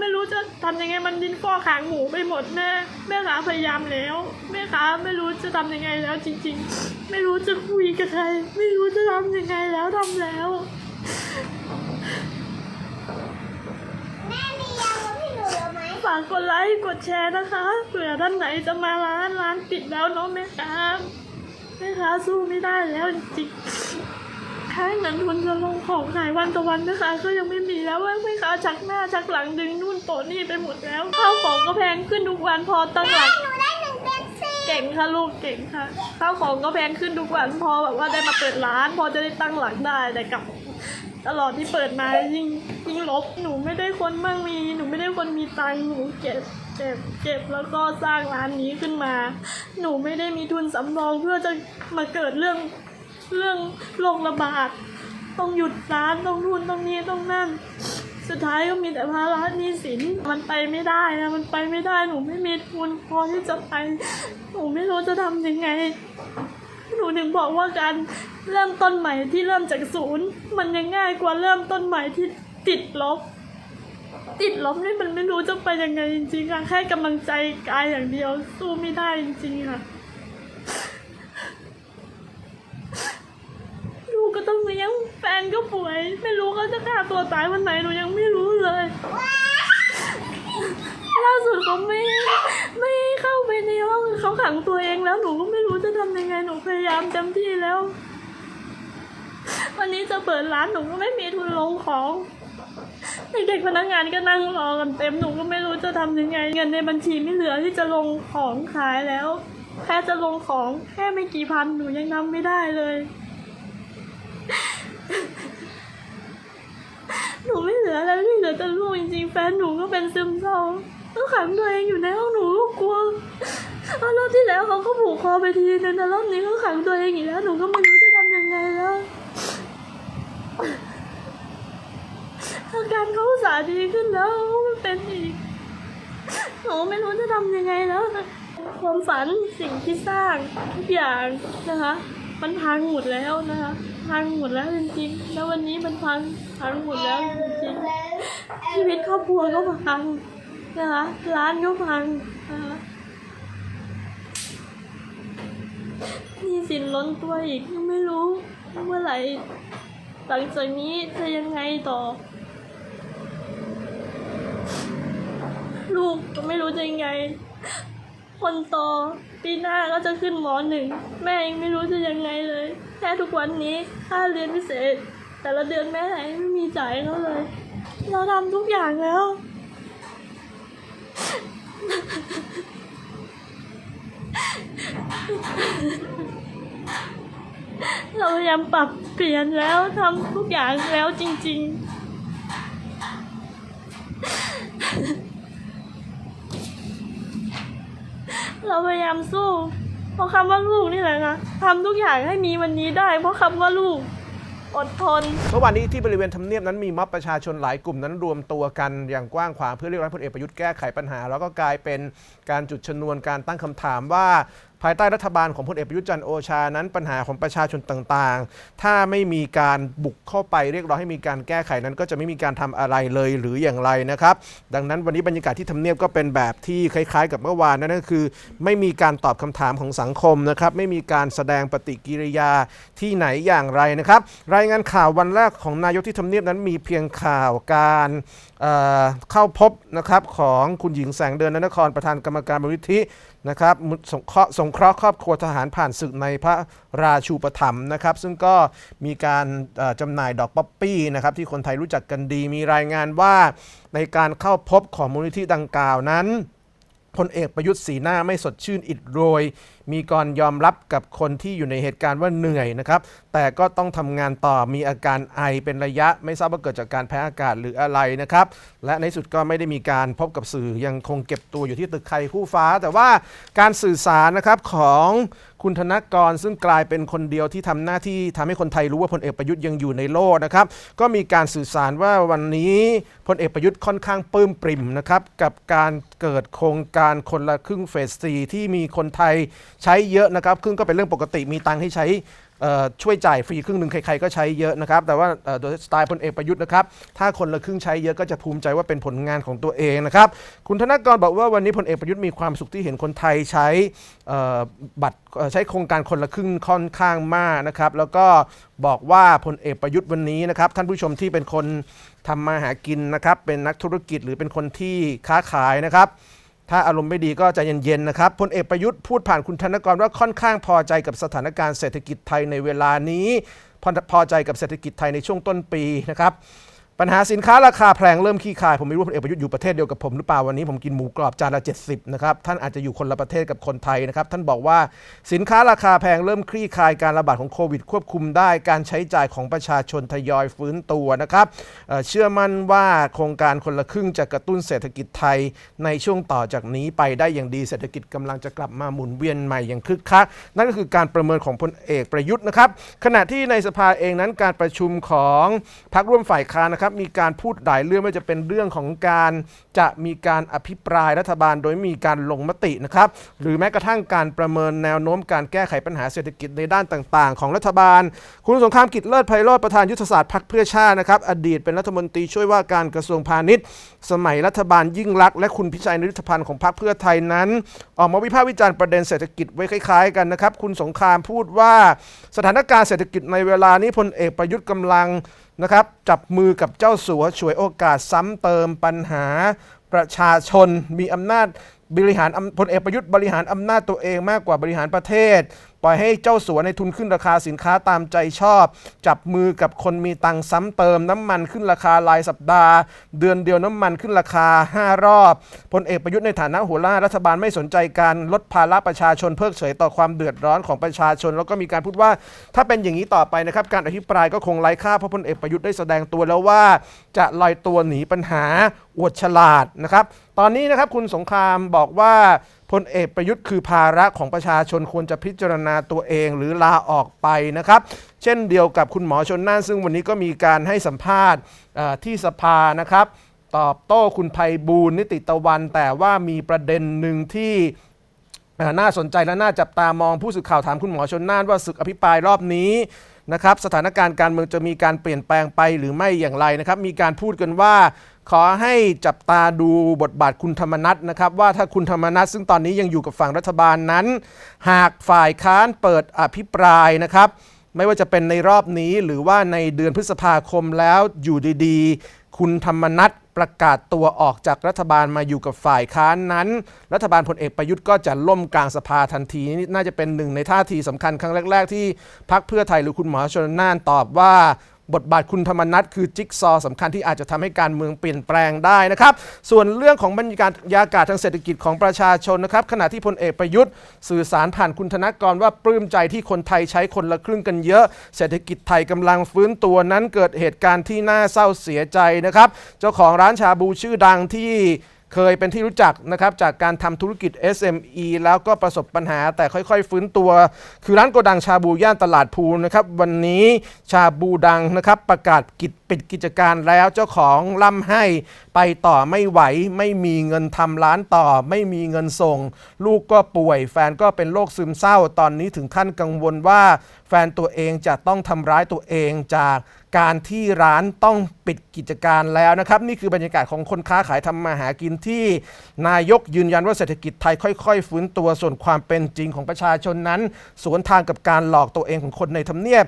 ไม่รู้จะทำยังไงมันดินฟอกหางหมูไปหมดแม่แม่ค้าพยายามแล้วแม่ค้าไม่รู้จะทำยังไงแล้วจริง ๆ ไม่รู้จะคุยกับใคร ไม่รู้จะทำยังไงแล้วทำแล้วแม่มียามาให้หนูเหรอไหมฝากกดไลค์กดแชร์นะคะเผื่อท่านไหนจะมาร้านร้านปิดแล้วเนาะแม่ค้าแม่ค้าสู้ไม่ได้แล้วจริง ๆค่าเงินทุนจะลงของขายวันต่อวันแม่ค้าก็ยังไม่มีแล้วว่าแม่ค้าชักหน้าชักหลังดึงนู่นโตะนี่ไปหมดแล้วข้าวของก็แพงขึ้นทุกวันพอตั้งหลักหนูได้หนึ่งเป็นสี่เก่งค่ะลูกเก่งค่ะข้าวของก็แพงขึ้นทุกวันพอแบบว่าได้มาเปิดร้าน พอจะได้ตั้งหลักได้แต่กลับตลอดที่เปิดมายิ่งยิ่งลบหนูไม่ได้คนมั่งมี หนูไม่ได้คนมีตังค์หนูเก็บเก็บเก็บแล้วก็สร้างร้านนี้ขึ้นมา หนูไม่ได้มีทุนสำรองเพื่อจะมาเกิดเรื่อง เรื่องโรคระบาด ต้องหยุดร้านต้องนู่นต้องนี่ต้องนั่น สุดท้ายก็มีแต่ภาระหนี้สินมันไปไม่ได้นะมันไปไม่ได้หนูไม่มีทุนพอที่จะไปหนูไม่รู้จะทำยังไงหนูถึงบอกว่าการเริ่มต้นใหม่ที่เริ่มจากศูนย์ มันยังง่ายกว่าเริ่มต้นใหม่ที่ติดลบ ติดลบนี่มันไม่รู้จะไปยังไงจริงๆค่ะแค่กำลังใจกายอย่างเดียวสู้ไม่ได้จริงๆค่ะ ลูกก็ต้องเลี้ยงแฟ นก็ป่วย ไม่รู้เขาจะฆ่าตัวตายวันไหนหนูยังไม่รู้เลยล่าสุดเขาไม่ไม่ให้เข้าไปในห้องเขาขังตัวเองแล้วหนูก็ไม่รู้จะทำยังไงหนูพยายามเต็มที่แล้ว วันนี้จะเปิดร้านหนูก็ไม่มีทุนลงของเด็กๆพนักงานก็นั่งรอกันเต็มหนูก็ไม่รู้จะทำยังไง เงินในบัญชีไม่เหลือที่จะลงของขายแล้ว แค่จะลงของแค่ไม่กี่พันหนูยังทำไม่ได้เลย หนูไม่เหลืออะไรไม่เหลือแต่ลูก จริงๆแฟนหนูก็เป็นซึมเศร้าต้องขังตัวเองอยู่ในห้องหนูก็กลัวรอบที่แล้วเขาก็ผูกคอไปทีนึงแต่รอบนี้เขาขังตัวเองอีกแล้วหนูก็ไม่รู้จะทำยังไงแล้วอาการเขาสาดีขึ้นแล้วเขาไม่เป็นอีกหนูไม่รู้จะทำยังไงแล้วความฝันสิ่งที่สร้างทุกอย่างนะคะ มันพังหมดแล้วนะคะ พังหมดแล้วจริงๆแล้ววันนี้มันพังพังหมดแล้วจริงๆชีวิตครอบครัวก็พังนะคะร้านก็พังนะคะหนี่สินล้นตัวอีกยังไม่รู้เมื่อไหร่หลังจากนี้จะยังไงต่อ ลูกก็ไม่รู้จะยังไง คนโตปีหน้าก็จะขึ้นหมอหนึ่งแม่ยังไม่รู้จะยังไงเลยแค่ทุกวันนี้ค่าเรียนพิเศษ แต่ละเดือนแม่ไหนไม่มีจ่ายเขาเลย เราทำทุกอย่างแล้ว เราพยายามปรับเปลี่ยนแล้วทำทุกอย่างแล้วจริง ๆ เราพยายามสู้ เพราะคำว่าลูกนี่แหละนะทำทุกอย่างให้มีวันนี้ได้ เพราะคำว่าลูกอดทนเมื่อวานนี้ที่บริเวณทำเนียบนั้นมีม็อบประชาชนหลายกลุ่มนั้นรวมตัวกันอย่างกว้างขวางเพื่อเรียกร้องพลเอกประยุทธ์แก้ไขปัญหา แล้วก็กลายเป็นการจุดชนวนการตั้งคำถามว่า ภายใต้รัฐบาลของพลเอกประยุทธ์จันทร์โอชานั้นปัญหาของประชาชนต่างๆ ถ้าไม่มีการบุกเข้าไปเรียกร้องให้มีการแก้ไขนั้น ก็จะไม่มีการทำอะไรเลยหรืออย่างไรนะครับ ดังนั้นวันนี้บรรยากาศที่ทำเนียบก็เป็นแบบที่คล้ายๆ กับเมื่อวานนั่นก็คือ ไม่มีการตอบคำถามของสังคมนะครับ ไม่มีการแสดงปฏิกิริยาที่ไหนอย่างไรนะครับ รายงานข่าววันแรกของนายกที่ทำเนียบนั้นมีเพียงข่าวการเเข้าพบนะครับของคุณหญิงแสงเดือนนนครประธานกรรมการมูลนิธิ นะครับสงเคราะห์สงเคราะห์ครอบครัวทหารผ่านศึกในพระราชูปถัมภ์นะครับ ซึ่งก็มีการจำหน่ายดอกป๊อปปี้นะครับที่คนไทยรู้จักกันดีมีรายงานว่าในการเข้าพบของมูลนิธิดังกล่าวนั้นพลเอกประยุทธ์สีหน้าไม่สดชื่นอิดโรยมีก่อนยอมรับกับคนที่อยู่ในเหตุการณ์ว่าเหนื่อยนะครับ แต่ก็ต้องทำงานต่อมีอาการไอเป็นระยะ ไม่ทราบว่าเกิดจากการแพ้อากาศหรืออะไรนะครับ และในสุดก็ไม่ได้มีการพบกับสื่อยังคงเก็บตัวอยู่ที่ตึกไทยคู่ฟ้า แต่ว่าการสื่อสารนะครับของคุณธนกรซึ่งกลายเป็นคนเดียวที่ทำหน้าที่ทำให้คนไทยรู้ว่าพลเอกประยุทธ์ยังอยู่ในโลกนะครับ ก็มีการสื่อสารว่าวันนี้พลเอกประยุทธ์ค่อนข้างปลื้มปริ่มนะครับกับการเกิดโครงการคนละครึ่งเฟสซีที่มีคนไทย ใช้เยอะนะครับซึ่งก็เป็นเรื่องปกติมีตังค์ให้ใช้ช่วยจ่ายฟรีครึ่งหนึ่งใครๆก็ใช้เยอะนะครับ แต่ว่าโดยสไตล์พลเอกประยุทธ์นะครับ ถ้าคนละครึ่งใช้เยอะก็จะภูมิใจว่าเป็นผลงานของตัวเองนะครับ คุณธนกรบอกว่าวันนี้พลเอกประยุทธ์มีความสุขที่เห็นคนไทยใช้บัตรใช้โครงการคนละครึ่งค่อนข้างมากนะครับ แล้วก็บอกว่าพลเอกประยุทธ์วันนี้นะครับ ท่านผู้ชมที่เป็นคนทำมาหากินนะครับ เป็นนักธุรกิจหรือเป็นคนที่ค้าขายนะครับ ถ้าอารมณ์ไม่ดีก็ใจเย็นๆนะครับพลเอกประยุทธ์พูดผ่านคุณธนกรว่าค่อนข้างพอใจกับสถานการณ์เศรษฐกิจไทยในเวลานี้พอพอใจกับเศรษฐกิจไทยในช่วงต้นปีนะครับ ปัญหาสินค้าราคาแพงเริ่มขี้คายผมไม่รู้พลเอกประยุทธ์อยู่ประเทศเดียวกับผมหรือเปล่าวันนี้ผมกินหมูกรอบจานละ 70 นะครับ ท่านอาจจะอยู่คนละประเทศกับคนไทยนะครับ ท่านบอกว่าสินค้าราคาแพงเริ่มคลี่คลายการระบาดของโควิด ควบคุมได้การใช้จ่ายของประชาชนทยอยฟื้นตัวนะครับเชื่อมั่นว่าโครงการคนละครึ่งจะกระตุ้นเศรษฐกิจไทยในช่วงต่อจากนี้ไปได้อย่างดีเศรษฐกิจกำลังจะกลับมาหมุนเวียนใหม่อย่างคึกคักนั่นก็คือการประเมินของพลเอกประยุทธ์นะครับขณะที่ในสภาเองนั้นการประชุมของพรรคร่วมฝ่ายค้านนะครับมีการพูดหลายเรื่องไม่ว่าจะเป็นเรื่องของการจะมีการอภิปรายรัฐบาลโดยมีการลงมตินะครับหรือแม้กระทั่งการประเมินแนวโน้มการแก้ไขปัญหาเศรษฐกิจในด้านต่างๆ ของรัฐบาล คุณสงครามกิจเลิศไพโรธประธานยุทธศาสตร์พรรคเพื่อชาตินะครับอดีตเป็นรัฐมนตรีช่วยว่าการกระทรวงพาณิชย์ สมัยรัฐบาลยิ่งลักษณ์และคุณพิชัยนริธพันธ์ของพรรคเพื่อไทยนั้น ออกมาวิพากษ์วิจารณ์ประเด็นเศรษฐกิจไว้คล้ายๆกันนะครับคุณสงครามพูดว่าสถานการณ์เศรษฐกิจในเวลานี้พลเอกประยุทธ์กำลัง นะครับจับมือกับเจ้าสัวฉวยโอกาสซ้ำเติมปัญหาประชาชนมีอำนาจบริหารอำพลเอกประยุทธ์บริหารอำนาจตัวเองมากกว่าบริหารประเทศ ปล่อยให้เจ้าสัวในทุนขึ้นราคาสินค้าตามใจชอบ จับมือกับคนมีตังซ้ำเติมน้ำมันขึ้นราคารายสัปดาห์ เดือนเดียวน้ำมันขึ้นราคา 5 รอบพลเอกประยุทธ์ในฐานะหัวหน้ารัฐบาลไม่สนใจการลดภาระประชาชนเพิกเฉยต่อความเดือดร้อนของประชาชน แล้วก็มีการพูดว่า ถ้าเป็นอย่างนี้ต่อไปนะครับ การอภิปรายก็คงไร้ค่าเพราะพลเอกประยุทธ์ได้แสดงตัวแล้วว่า จะลอยตัวหนีปัญหาอวดฉลาดนะครับ ตอนนี้นะครับคุณสงครามบอกว่า พลเอกประยุทธ์คือภาระของประชาชนควรจะพิจารณาตัวเองหรือลาออกไปนะครับ เช่นเดียวกับคุณหมอชนน่านซึ่งวันนี้ก็มีการให้สัมภาษณ์ที่สภานะครับ ตอบโต้คุณภัยบูลย์นิติตะวัน แต่ว่ามีประเด็นหนึ่งที่น่าสนใจและน่าจับตามองผู้สื่อข่าวถามคุณหมอชนน่านว่าศึกอภิปรายรอบนี้นะครับสถานการณ์การเมืองจะมีการเปลี่ยนแปลงไปหรือไม่อย่างไรนะครับ มีการพูดกันว่า ขอให้จับตาดูบทบาทคุณธรรมนัฐนะครับ ว่าถ้าคุณธรรมนัฐซึ่งตอนนี้ยังอยู่กับฝั่งรัฐบาลนั้น หากฝ่ายค้านเปิดอภิปรายนะครับ ไม่ว่าจะเป็นในรอบนี้หรือว่าในเดือนพฤษภาคมแล้วอยู่ดีๆ คุณธรรมนัฐประกาศตัวออกจากรัฐบาลมาอยู่กับฝ่ายค้านนั้น รัฐบาลพลเอกประยุทธ์ก็จะล่มกลางสภาทันทีนี่น่าจะเป็นหนึ่งในท่าทีสำคัญครั้งแรก ๆ ที่พักเพื่อไทยหรือคุณหมอชนน่านตอบว่า บทบาทคุณธรรมนัฐคือจิ๊กซอว์สำคัญที่อาจจะทำให้การเมืองเปลี่ยนแปลงได้นะครับ ส่วนเรื่องของบรรยากาศยากาศทางเศรษฐกิจของประชาชนนะครับขณะที่พลเอกประยุทธ์ สื่อสารผ่านคุณธนกรว่าปลื้มใจที่คนไทยใช้คนละครึ่งกันเยอะ เศรษฐกิจไทยกำลังฟื้นตัวนั้นเกิดเหตุการณ์ที่น่าเศร้าเสียใจนะครับ เจ้าของร้านชาบูชื่อดังที่ เคยเป็นที่รู้จักนะครับจากการทำธุรกิจ SME แล้วก็ประสบปัญหาแต่ค่อยๆ ฟื้นตัว คือร้านโกดังชาบูย่านตลาดภูนะครับวันนี้ชาบูดังนะครับประกาศกิจปิดกิจการแล้วเจ้าของล่ำให้ไปต่อไม่ไหว ไม่มีเงินทำร้านต่อ ไม่มีเงินส่ง ลูกก็ป่วย แฟนก็เป็นโรคซึมเศร้า ตอนนี้ถึงขั้นกังวลว่า แฟนตัวเองจะต้องทำร้ายตัวเองจากการที่ร้านต้องปิดกิจการแล้วนะครับ นี่คือบรรยากาศของคนค้าขายทำมาหากินที่นายกยืนยันว่าเศรษฐกิจไทยค่อย ๆ ฟื้นตัวส่วนความเป็นจริงของประชาชนนั้น สวนทางกับการหลอกตัวเองของคนในทำเนียบ